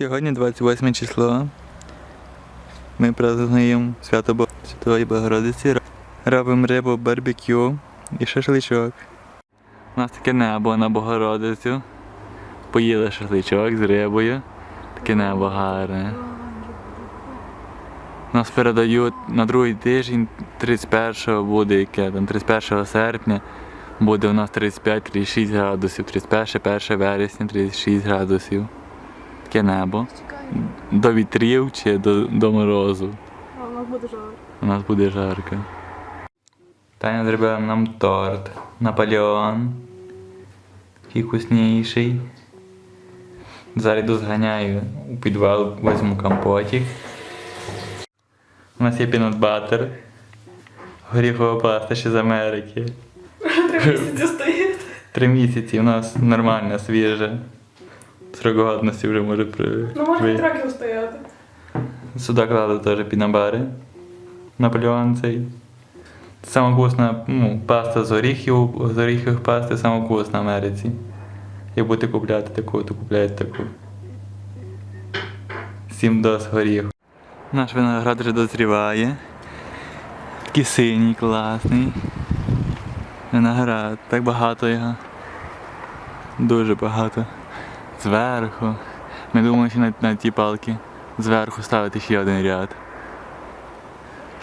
Сьогодні 28 число. Ми празднуємо свято Бо- Святої Богородиці. Робимо рибу барбекю і шашличок. У нас таке небо на Богородицю. Поїли шашличок з рибою. Таке небо гарне. Нас передають на другий тиждень 31 буде яке там 31 серпня. Буде у нас 35-36 градусів, 31 1 вересня 36 градусів. Таке небо. До вітрів чи до, до морозу. А у нас буде жарко. У нас буде жарко. Таня зробила нам торт. Наполеон. Такий вкусніший. Зараз йду зганяю у підвал, візьму компотик. У нас є пінат батер. Горіхова паста ще з Америки. Три місяці стоїть. Три місяці у нас нормальна, свіжа. Срок годності вже може при. Ну може п'ять років стояти. Сюди клали теж пінабари. Наполеон цей. Сама вкусна ну, паста з горіхів, з горіхових пасти, сама вкусна в Америці. Як будете купляти таку, то купляйте таку. Сім доз горіх. Наш виноград вже дозріває. Такий синій, класний. Виноград, так багато його. Дуже багато. Зверху. Ми думаємо, що на, на ті палки зверху ставити ще один ряд.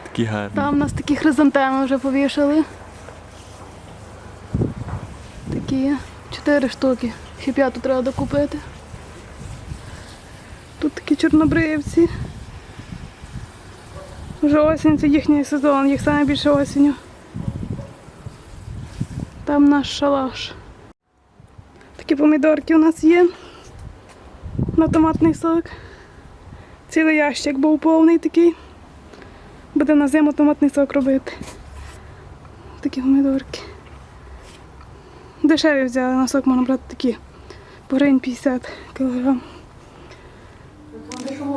Такі гарні. Там у нас такі хризантеми вже повішали. Такі чотири штуки. Ще п'яту треба докупити. Тут такі чорнобривці. Вже осінь це їхній сезон, їх саме більше осінню. Там наш шалаш. Такі помідорки у нас є. На томатний сок. Цілий ящик був повний такий. Буде на зиму томатний сок робити. Такі помідорки. Дешеві взяли, на сок можна брати такі. По гривень 50 кг.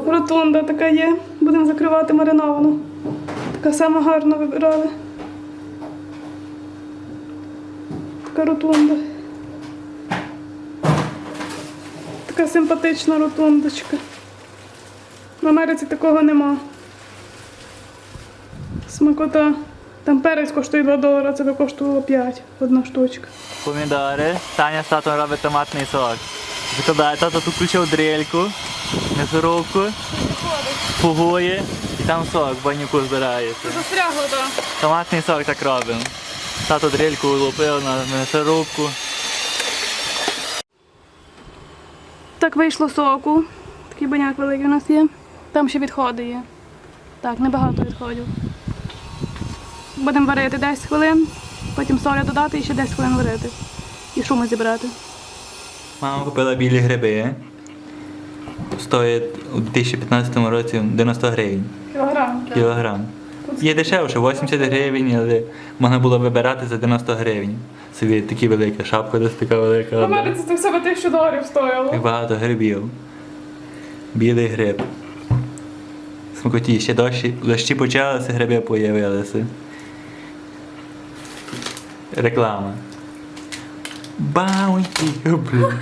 Ротунда така є. Будемо закривати мариновану. Така сама гарна вибирали. Така ротунда. Така симпатична ротундочка. В Америці такого нема. Смакота. Там перець коштує 2 долара, це би коштувало 5 одна штучка. Помідори. Таня з татом робить томатний сок. Закладає, тато тут включив дрельку, м'ясорубку, фугує і там сок в банюку збирається. Застрягло, так. Томатний сок так робимо. Тато дрельку лупив на м'ясорубку. Так вийшло соку. Такий баняк великий у нас є. Там ще відходи є. Так, небагато відходів. Будемо варити 10 хвилин, потім соля додати і ще 10 хвилин варити. І шуми зібрати. Мама купила білі гриби. Стоїть у 2015 році 90 гривень. Кілограм. Кілограм. Є дешевше, 80 гривень, але можна було вибирати за 90 гривень. Собі такі велика шапка десь така велика. В Америці це все 1000 доларів стояло. Як багато грибів. Білий гриб. Смакоті, ще дощі, дощі почалися, гриби появилися. Реклама. Баунті. Блін.